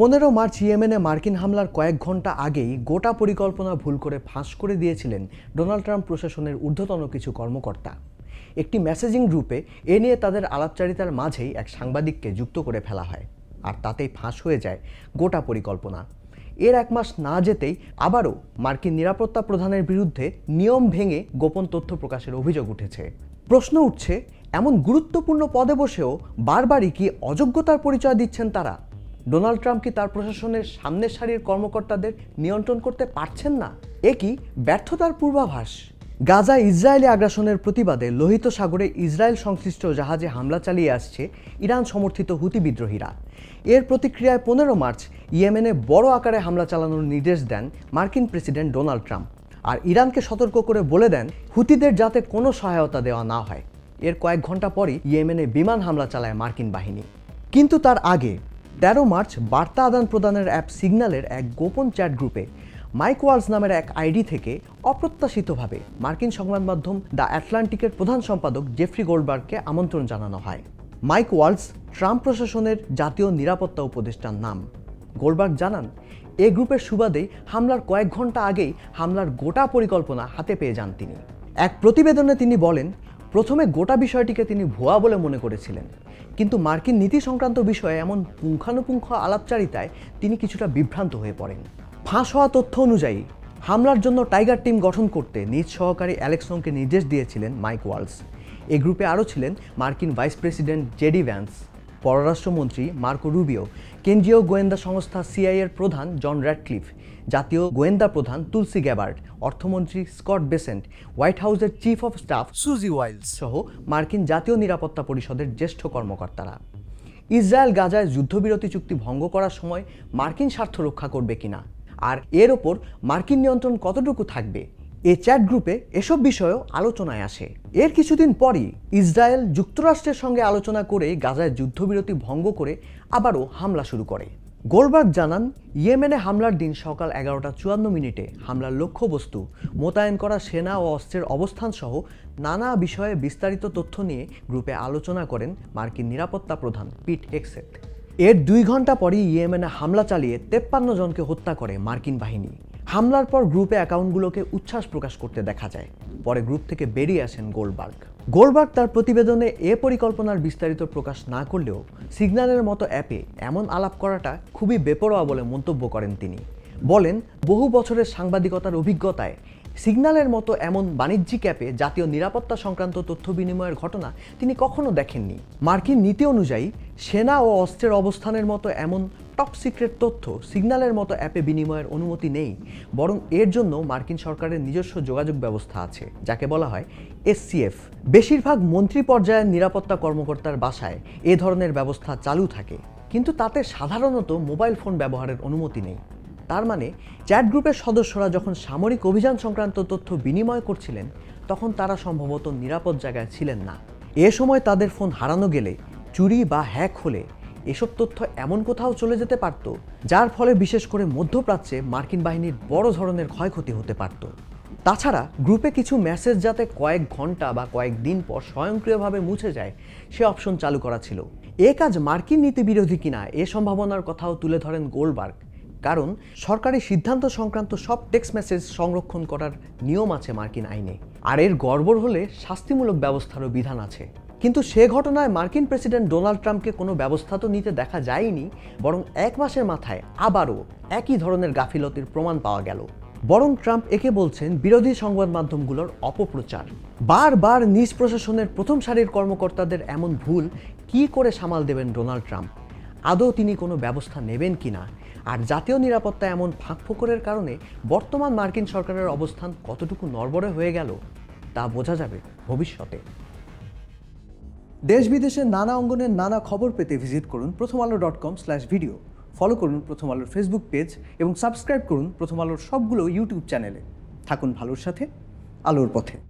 পনেরো মার্চ ইয়েমেনে মার্কিন হামলার কয়েক ঘণ্টা আগেই গোটা পরিকল্পনা ভুল করে ফাঁস করে দিয়েছিলেন ডোনাল্ড ট্রাম্প প্রশাসনের ঊর্ধ্বতন কিছু কর্মকর্তা। একটি মেসেজিং গ্রুপে এ নিয়ে তাদের আলাপচারিতার মাঝেই এক সাংবাদিককে যুক্ত করে ফেলা হয়, আর তাতেই ফাঁস হয়ে যায় গোটা পরিকল্পনা। এর এক মাস না যেতেই আবারও মার্কিন নিরাপত্তা প্রধানের বিরুদ্ধে নিয়ম ভেঙে গোপন তথ্য প্রকাশের অভিযোগ উঠেছে। প্রশ্ন উঠছে, এমন গুরুত্বপূর্ণ পদে বসেও বারবারই কি অযোগ্যতার পরিচয় দিচ্ছেন তারা? ডোনাল্ড ট্রাম্প কি তার প্রশাসনের সামনের সারির কর্মকর্তাদের নিয়ন্ত্রণ করতে পারছেন না? এ কি ব্যর্থতার পূর্বাভাস? গাজা ইসরায়েলি আগ্রাসনের প্রতিবাদে লোহিত সাগরে ইসরায়েল সংশ্লিষ্ট জাহাজে হামলা চালিয়ে আসছে ইরান সমর্থিত হুতি বিদ্রোহীরা। এর প্রতিক্রিয়ায় পনেরো মার্চ ইয়েমেনে বড় আকারে হামলা চালানোর নির্দেশ দেন মার্কিন প্রেসিডেন্ট ডোনাল্ড ট্রাম্প। আর ইরানকে সতর্ক করে বলে দেন, হুতিদের যাতে কোনো সহায়তা দেওয়া না হয়। এর কয়েক ঘণ্টা পরই ইয়েমেনে বিমান হামলা চালায় মার্কিন বাহিনী। কিন্তু তার আগে তেরো মার্চ বার্তা আদান প্রদানের অ্যাপ সিগন্যালের এক গোপন চ্যাট গ্রুপে মাইক ওয়ালস নামের এক আইডি থেকে অপ্রত্যাশিতভাবে মার্কিন সংবাদ মাধ্যম দ্য অ্যাটলান্টিকের প্রধান সম্পাদক জেফ্রি গোল্ডবার্গকে আমন্ত্রণ জানানো হয়। মাইক ওয়ালস, ট্রাম্প প্রশাসনের জাতীয় নিরাপত্তা উপদেষ্টার নাম। গোলবার্গ জানান, এ গ্রুপের সুবাদে হামলার কয়েক ঘণ্টা আগেই হামলার গোটা পরিকল্পনা হাতে পেয়ে যান তিনি। এক প্রতিবেদনে তিনি বলেন প্রথমে গোটা বিষয়টিকে তিনি ভুয়া বলে মনে করেছিলেন। কিন্তু মার্কিন নীতি সংক্রান্ত বিষয়ে এমন পুঙ্খানুপুঙ্খ আলাপচারিতায় তিনি কিছুটা বিভ্রান্ত হয়ে পড়েন। ফাঁস হওয়া তথ্য অনুযায়ী, হামলার জন্য টাইগার টিম গঠন করতে নিজ সহকারী অ্যালেক্সনকে নির্দেশ দিয়েছিলেন মাইক ওয়ালস। এ গ্রুপে আরও ছিলেন মার্কিন ভাইস প্রেসিডেন্ট জেডি ভ্যান্স। পররাষ্ট্রমন্ত্রী মার্কো রুবিও, কেন্দ্রীয় গোয়েন্দা সংস্থা সিআইএর প্রধান জন র্যাডক্লিফ, জাতীয় গোয়েন্দা প্রধান তুলসি গ্যাবার্ড অর্থমন্ত্রী স্কট বেসেন্ট, হোয়াইট হাউসের chief of staff Susie Wiles সহ মার্কিন জাতীয় নিরাপত্তা পরিষদের জ্যেষ্ঠ কর্মকর্তারা। ইসরায়েল গাজায় যুদ্ধবিরতি চুক্তি ভঙ্গ করার সময় মার্কিন স্বার্থ রক্ষা করবে কিনা? আর এর ওপর মার্কিন নিয়ন্ত্রণ কতটুকু থাকবে? এ চ্যাট গ্রুপে এসব বিষয়েও আলোচনায় আসে। এর কিছুদিন পরই ইসরায়েল যুক্তরাষ্ট্রের সঙ্গে আলোচনা করে গাজায় যুদ্ধবিরতি ভঙ্গ করে আবারও হামলা শুরু করে। গোলবার্গ জানান, ইয়েমেনে হামলার দিন সকাল এগারোটা চুয়ান্ন মিনিটে হামলার লক্ষ্যবস্তু, মোতায়েন করা সেনা ও অস্ত্রের অবস্থান সহ নানা বিষয়ে বিস্তারিত তথ্য নিয়ে গ্রুপে আলোচনা করেন মার্কিন নিরাপত্তা প্রধান পিট হেক্সেট এর দুই ঘণ্টা পরই ইয়েমেনে হামলা চালিয়ে তেপ্পান্ন জনকে হত্যা করে মার্কিন বাহিনী। হামলার পর গ্রুপে অ্যাকাউন্টগুলোকে উচ্ছ্বাস প্রকাশ করতে দেখা যায়। পরে গ্রুপ থেকে বেরিয়ে আসেন গোলবার্গ। গোলবার্গ তার প্রতিবেদনে এ পরিকল্পনার বিস্তারিত প্রকাশ না করলেও সিগন্যালের মতো অ্যাপে এমন আলাপ করাটা খুবই বেপরোয়া বলে মন্তব্য করেন তিনি। বলেন, বহু বছরের সাংবাদিকতার অভিজ্ঞতায় সিগন্যালের মতো এমন বাণিজ্যিক অ্যাপে জাতীয় নিরাপত্তা সংক্রান্ত তথ্য বিনিময়ের ঘটনা তিনি কখনো দেখেননি। মার্কিন নীতি অনুযায়ী, সেনা ও অস্ত্রের অবস্থানের মতো এমন টপ সিক্রেট তথ্য সিগন্যালের মতো অ্যাপে বিনিময়ের অনুমতি নেই, বরং এর জন্য মার্কিন সরকারের নিজস্ব যোগাযোগ ব্যবস্থা আছে, যাকে বলা হয় এসসিএফ বেশিরভাগ মন্ত্রী পর্যায়ের নিরাপত্তা কর্মকর্তার বাসায় এ ধরনের ব্যবস্থা চালু থাকে, কিন্তু তাতে সাধারণত মোবাইল ফোন ব্যবহারের অনুমতি নেই। তার মানে চ্যাট গ্রুপের সদস্যরা যখন সামরিক অভিযান সংক্রান্ত তথ্য বিনিময় করছিলেন, তখন তারা সম্ভবত নিরাপদ জায়গায় ছিলেন না। এ সময় তাদের ফোন হারানো গেলে, চুরি বা হ্যাক হলে এসব তথ্য এমন কোথাও চলে যেতে পারত, যার ফলে বিশেষ করে মধ্যপ্রাচ্যে মার্কিন বাহিনীর বড় ধরনের ক্ষয়ক্ষতি হতে পারত। তাছাড়া গ্রুপে কিছু মেসেজ যাতে কয়েক ঘণ্টা বা কয়েক দিন পর স্বয়ংক্রিয়ভাবে মুছে যায়, সে অপশন চালু করা ছিল। এ কাজ মার্কিন নীতি বিরোধী কিনা এ সম্ভাবনার কথাও তুলে ধরেন গোলবার্গ। কারণ সরকারি সিদ্ধান্ত সংক্রান্ত সব টেক্সট মেসেজ সংরক্ষণ করার নিয়ম আছে মার্কিন আইনে। আর এর গড়বড় হলে শাস্তিমূলক ব্যবস্থারও বিধান আছে। কিন্তু সে ঘটনায় মার্কিন প্রেসিডেন্ট ডোনাল্ড ট্রাম্পকে কোনো ব্যবস্থা তো নিতে দেখা যায়নি, বরং এক মাসের মাথায় আবারও একই ধরনের গাফিলতির প্রমাণ পাওয়া গেল। বরং ট্রাম্প একে বলছেন বিরোধী সংবাদ মাধ্যমগুলোর অপপ্রচার। বারবার নিজ প্রশাসনের প্রথম সারির কর্মকর্তাদের এমন ভুল কি করে সামাল দেবেন ডোনাল্ড ট্রাম্প? আদৌ তিনি কোনো ব্যবস্থা নেবেন কিনা? আর জাতীয় নিরাপত্তা এমন ফাঁকফোকরের কারণে বর্তমান মার্কিন সরকারের অবস্থান কতটুকু নড়বড়ে হয়ে গেল, তা বোঝা যাবে ভবিষ্যতে। দেশ বিদেশের নানা অঙ্গনের নানা খবর পেতে ভিজিট করুন Prothom Alo dot com slash video follow করুন প্রথম আলোর ফেসবুক পেজ এবং সাবস্ক্রাইব করুন প্রথম আলোর সবগুলো ইউটিউব চ্যানেলে থাকুন ভালোর সাথে, আলোর পথে।